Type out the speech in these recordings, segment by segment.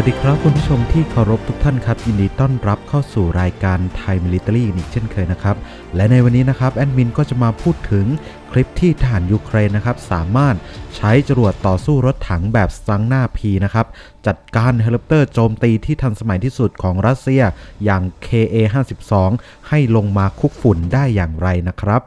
สวัสดีครับคุณผู้ชมที่เคารพทุกท่านครับ ยินดีต้อนรับเข้าสู่รายการไทยมิลิ t a รีอีกเช่นเคยนะครับ และในวันนี้นะครับแอดมินก็จะมาพูดถึงคลิปที่ทหารยูเครนนะครับสามารถใช้จรวดต่อสู้รถถังแบบสังหน้าพีนะครับจัดการเฮลิคอปเตอร์โจมตีที่ทันสมัยที่สุดของรัสเซียอย่าง KA-52 ให้ลงมาคุกฝุ่นได้อย่างไรนะครับ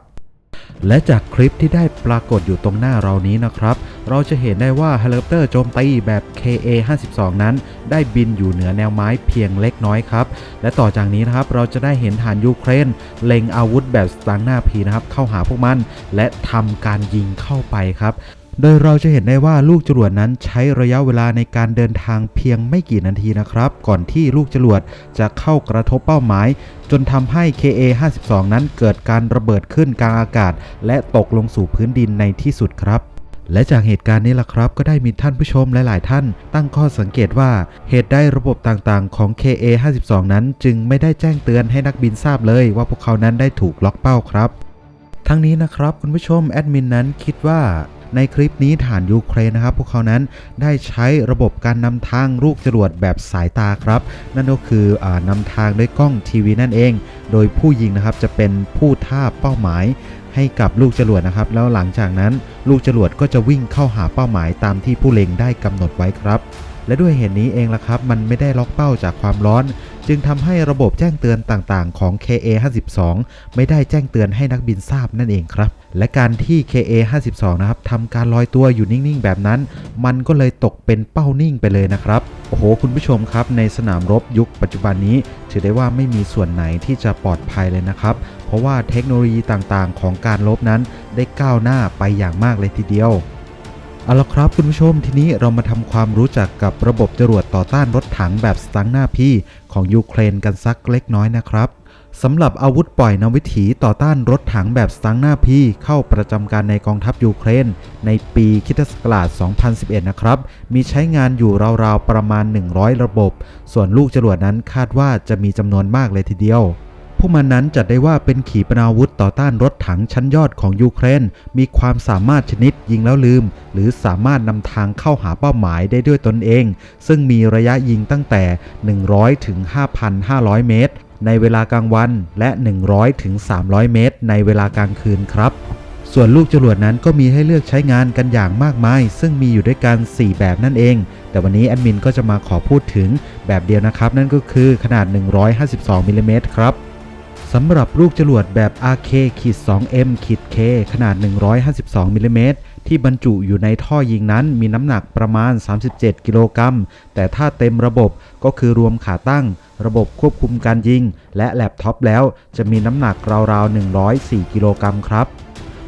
และจากคลิปที่ได้ปรากฏอยู่ตรงหน้าเรานี้นะครับ เราจะเห็นได้ว่าเฮลิคอปเตอร์โจมตีแบบ KA-52 นั้น ได้บินอยู่เหนือแนวไม้เพียงเล็กน้อยครับ และต่อจากนี้นะครับเราจะได้เห็นฐานยูเครน เล็งอาวุธแบบสตางหน้าพีนะครับเข้าหาพวกมัน และทำการยิงเข้าไปครับ โดยเราจะเห็นได้ว่าลูกจรวดนั้นใช้ระยะเวลาในการเดินทางเพียงไม่กี่นาทีนะครับ ก่อนที่ลูกจรวดจะเข้ากระทบเป้าหมาย จนทำให้ KA-52 นั้นเกิดการระเบิดขึ้นกลางอากาศ และตกลงสู่พื้นดินในที่สุดครับและจากเหตุการณ์นี้ล่ะครับ ก็ได้มีท่านผู้ชมหลาย ๆ ท่านตั้งข้อสังเกตว่าเหตุใดระบบต่างๆ ของ KA-52 นั้นจึงไม่ได้แจ้งเตือนให้นักบินทราบเลยว่าพวกเขานั้นได้ถูกล็อกเป้าครับ ทั้งนี้นะครับคุณผู้ชมแอดมินนั้นคิดว่า ในคลิปนี้ฐานยูเครนนะครับ พวกเขานั้นได้ใช้ระบบการนำทางลูกจรวดแบบสายตาครับ นั่นก็คืออนำทางด้วยกล้องทีวีนั่นเอง โดยผู้ยิงนะครับจะเป็นผู้ท่าเป้าหมายให้กับลูกจรวดนะครับ แล้วหลังจากนั้นลูกจรวดก็จะวิ่งเข้าหาเป้าหมายตามที่ผู้เล็งได้กำหนดไว้ครับ และด้วยเหตุนี้เองล่ะครับ มันไม่ได้ล็อกเป้าจากความร้อน จึงทำให้ระบบแจ้งเตือนต่างๆ ของ KA52 ไม่ได้แจ้งเตือนให้นักบินทราบนั่นเองครับ และการที่ KA52 นะครับทำการลอยตัวอยู่นิ่งๆ แบบนั้น มันก็เลยตกเป็นเป้านิ่งไปเลยนะครับ โอ้โห คุณผู้ชมครับ ในสนามรบยุคปัจจุบันนี้ ถือได้ว่าไม่มีส่วนไหนที่จะปลอดภัยเลยนะครับ เพราะว่าเทคโนโลยีต่างๆ ของการลบนั้นได้ก้าวหน้าไปอย่างมากเลยทีเดียว เอาละครับคุณผู้ชมทีนี้เรามาทำความรู้จักกับระบบจรวดต่อต้านรถถังแบบสตังหน้าพี่ของยูเครนกันสักเล็กน้อยนะครับสำหรับอาวุธปล่อยนวิถีต่อต้านรถถังแบบสตังหน้าพี่เข้าประจำการในกองทัพยูเครน ในปีคริสตศักราช 2011 นะครับ มีใช้งานอยู่ราวๆประมาณ 100 ระบบ ส่วนลูกจรวดนั้นคาดว่าจะมีจำนวนมากเลยทีเดียว วกมันนั้นจัดได้ว่าเป็นขีปนาวุธต่อต้านรถถังชั้นยอดของยูเครน มีความสามารถชนิดยิงแล้วลืม หรือสามารถนำทางเข้าหาเป้าหมายได้ด้วยตนเอง ซึ่งมีระยะยิงตั้งแต่ 100 ถึง 5,500 เมตร ในเวลากลางวันและ 100 ถึง 300 เมตร ในเวลากลางคืนครับส่วนลูกจรวดนั้นก็มีให้เลือกใช้งานกันอย่างมากมาย ซึ่งมีอยู่ด้วยกัน 4 แบบนั่นเอง แต่วันนี้แอดมินก็จะมาขอพูดถึงแบบเดียวนะครับ นั่นก็คือขนาด 152มิลลิเมตรครับ สำหรับลูกจรวดแบบ RK ขีด 2M ขีด K ขนาด 152มิลลิเมตรที่บรรจุอยู่ในท่อยิงนั้นมีน้ำหนักประมาณ 37 กิโลกรัม แต่ถ้าเต็มระบบก็คือรวมขาตั้ง ระบบควบคุมการยิง และแล็ปท็อปแล้วจะมีน้ำหนักราวๆ 104 กิโลกรัมครับ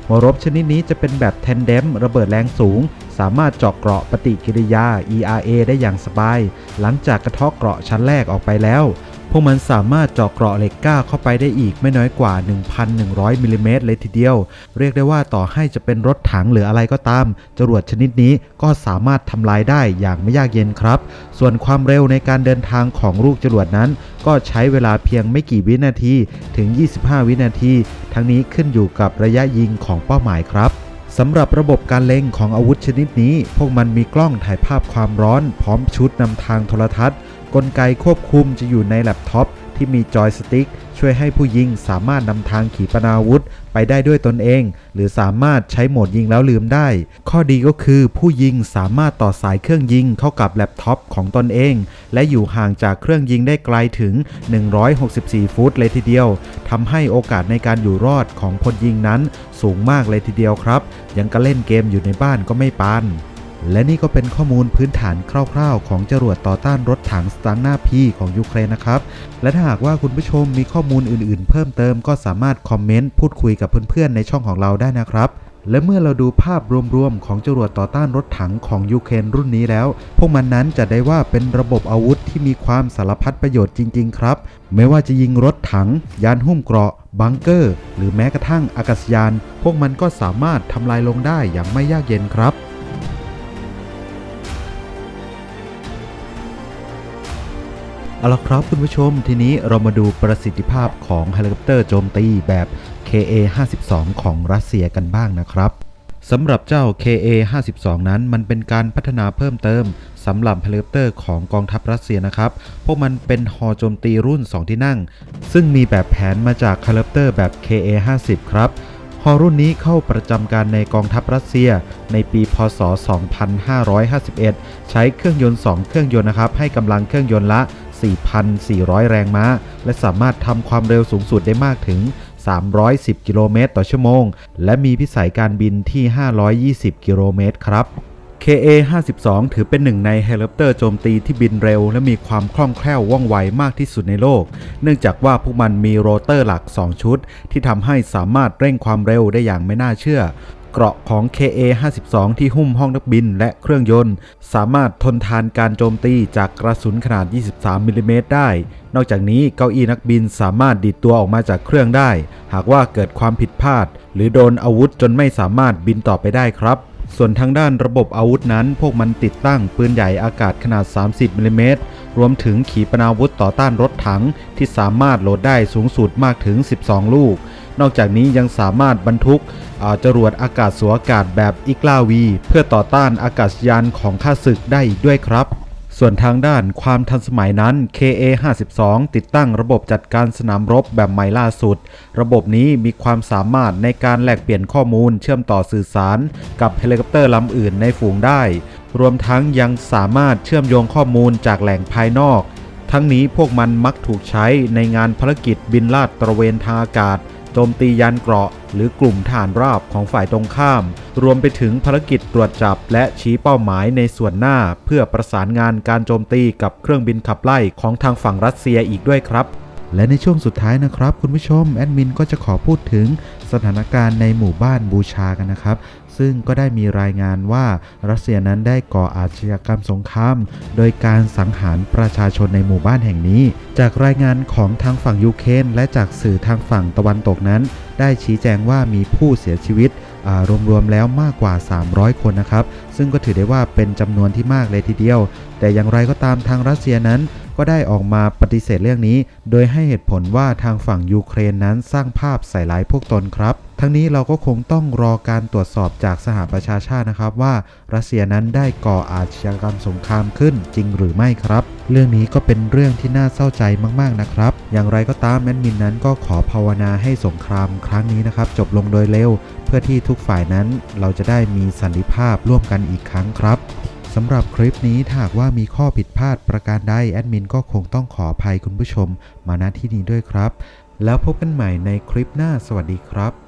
หัวรบชนิดนี้จะเป็นแบบแทนเดมระเบิดแรงสูง สามารถเจาะเกราะปฏิกิริยา ERA ได้อย่างสบาย หลังจากกระทาะเกราะชั้นแรกออกไปแล้ว พวกมันสามารถเจาะเกราะเหล็กกล้าเข้าไปได้อีกไม่น้อยกว่า 1,100มิลลิเมตรเลยทีเดียว เรียกได้ว่าต่อให้จะเป็นรถถังหรืออะไรก็ตาม จรวดชนิดนี้ก็สามารถทำลายได้อย่างไม่ยากเย็นครับ ส่วนความเร็วในการเดินทางของลูกจรวดนั้น ก็ใช้เวลาเพียงไม่กี่วินาทีถึง 25 วินาที ทั้งนี้ขึ้นอยู่กับระยะยิงของเป้าหมายครับสำหรับระบบการเล็งของอาวุธชนิดนี้ พวกมันมีกล้องถ่ายภาพความร้อน พร้อมชุดนำทางโทรทัศน์ กลไกควบคุมจะอยู่ในแล็ปท็อปที่มีจอยสติ๊กช่วยให้ผู้ยิงสามารถนำทางขีปนาวุธไปได้ด้วยตนเอง หรือสามารถใช้โหมดยิงแล้วลืมได้ ข้อดีก็คือผู้ยิงสามารถต่อสายเครื่องยิงเข้ากับแล็ปท็อปของตนเอง และอยู่ห่างจากเครื่องยิงได้ไกลถึง 164 ฟุตเลยทีเดียวทำให้โอกาสในการอยู่รอดของพลยิงนั้นสูงมากเลยทีเดียวครับ ยังก็เล่นเกมอยู่ในบ้านก็ไม่ปาน และนี่ก็เป็นข้อมูลพื้นฐานคร่าวๆ ของจรวดต่อต้านรถถังสตางหน้าพีของยูเครนนะครับ และถ้าหากว่าคุณผู้ชมมีข้อมูลอื่นๆ เพิ่มเติมก็สามารถคอมเมนต์พูดคุยกับเพื่อนๆ ในช่องของเราได้นะครับ และเมื่อเราดูภาพรวมๆ ของจรวดต่อต้านรถถังของยูเครนรุ่นนี้แล้ว พวกมันนั้นจะได้ว่าเป็นระบบอาวุธที่มีความสารพัดประโยชน์จริง ๆ ครับ ไม่ว่าจะยิงรถถัง ยานหุ้มเกราะบังเกอร์ หรือแม้กระทั่งอากาศยาน พวกมันก็สามารถทำลายลงได้อย่างไม่ยากเย็นครับ เอาละครับคุณผู้ชมทีนี้เรามาดูประสิทธิภาพของเฮลิคอปเตอร์โจมตีแบบ KA-52 ของรัสเซียกันบ้างนะครับสำหรับเจ้า KA-52 นั้นมันเป็นการพัฒนาเพิ่มเติมสำหรับเฮลิคอปเตอร์ของกองทัพรัสเซียนะครับ พวกมันเป็นฮอโจมตีรุ่น 2 ที่นั่ง ซึ่งมีแบบแผนมาจากเฮลิคอปเตอร์แบบ KA-50 ครับฮอรุ่นนี้เข้าประจำการในกองทัพรัสเซียในปี พศ 2551 ใช้เครื่องยนต์ 2 เครื่องยนต์นะครับ ให้กำลังเครื่องยนต์ละ 4,400 แรงม้า และสามารถทำความเร็วสูงสุดได้มากถึง 310 กิโลเมตรต่อชั่วโมง และมีพิสัยการบินที่ 520 กิโลเมตรครับ KA-52 ถือเป็นหนึ่งในเฮลิคอปเตอร์โจมตีที่บินเร็ว และมีความคล่องแคล่วว่องไวมากที่สุดในโลก เนื่องจากว่าพวกมันมีโรเตอร์หลัก 2 ชุด ที่ทำให้สามารถเร่งความเร็วได้อย่างไม่น่าเชื่อ เกราะของ KA-52 ที่หุ้มห้องนักบินและเครื่องยนต์ สามารถทนทานการโจมตีจากกระสุนขนาด 23มิลลิเมตรได้ นอกจากนี้เก้าอี้นักบินสามารถดีดตัวออกมาจากเครื่องได้ หากว่าเกิดความผิดพลาด หรือโดนอาวุธจนไม่สามารถบินต่อไปได้ครับส่วนทางด้านระบบอาวุธนั้น พวกมันติดตั้งปืนใหญ่อากาศขนาด 30มิลลิเมตรรวมถึงขีปนาวุธต่อต้านรถถังที่สามารถโหลดได้สูงสุดมากถึง 12 ลูก นอกจากนี้ยังสามารถบรรทุกจรวดอากาศสวอากาศแบบอิกลาวี เพื่อต่อต้านอากาศยานของข้าศึกได้อีกด้วยครับ ส่วนทางด้านความทันสมัยนั้น KA-52 ติดตั้งระบบจัดการสนามรบแบบใหม่ล่าสุด ระบบนี้มีความสามารถในการแลกเปลี่ยนข้อมูลเชื่อมต่อสื่อสาร กับเฮลิคอปเตอร์ลำอื่นในฝูงได้ รวมทั้งยังสามารถเชื่อมโยงข้อมูลจากแหล่งภายนอก ทั้งนี้พวกมันมักถูกใช้ในงานภารกิจบินลาดตระเวนทางอากาศ โจมตียานเกราะ หรือกลุ่มฐานราบของฝ่ายตรงข้าม รวมไปถึงภารกิจตรวจจับและชี้เป้าหมายในส่วนหน้า เพื่อประสานงานการโจมตีกับเครื่องบินขับไล่ของทางฝั่งรัสเซียอีกด้วยครับและในช่วงสุดท้ายนะครับ คุณผู้ชมแอดมินก็จะขอพูดถึงสถานการณ์ในหมู่บ้านบูชากันนะครับ ซึ่งก็ได้มีรายงานว่ารัสเซียนั้นได้ก่ออาชญากรรมสงคราม โดยการสังหารประชาชนในหมู่บ้านแห่งนี้ จากรายงานของทางฝั่งยูเครนและจากสื่อทางฝั่งตะวันตกนั้น ได้ชี้แจงว่ามีผู้เสียชีวิตรวมๆแล้วมากกว่า 300 คนนะครับ ซึ่งก็ถือได้ว่าเป็นจำนวนที่มากเลยทีเดียว แต่อย่างไรก็ตามทางรัสเซียนั้น ก็ได้ออกมาปฏิเสธเรื่องนี้ โดยให้เหตุผลว่าทางฝั่งยูเครนนั้นสร้างภาพใส่ร้ายพวกตนครับ ทั้งนี้เราก็คงต้องรอการตรวจสอบจากสหประชาชาตินะครับว่ารัสเซียนั้นได้ก่ออาชญากรรมสงครามขึ้นจริงหรือไม่ครับ เรื่องนี้ก็เป็นเรื่องที่น่าเศร้าใจมากๆนะครับ อย่างไรก็ตามแอดมินนั้นก็ขอภาวนาให้สงครามครั้งนี้นะครับ จบลงโดยเร็ว เพื่อที่ทุกฝ่ายนั้นเราจะได้มีสันติภาพร่วมกันอีกครั้งครับ สำหรับคลิปนี้ถ้าหากว่ามีข้อผิดพลาดประการใดแอดมินก็คงต้องขออภัยคุณผู้ชมมาณที่นี้ด้วยครับ แล้วพบกันใหม่ในคลิปหน้าสวัสดีครับ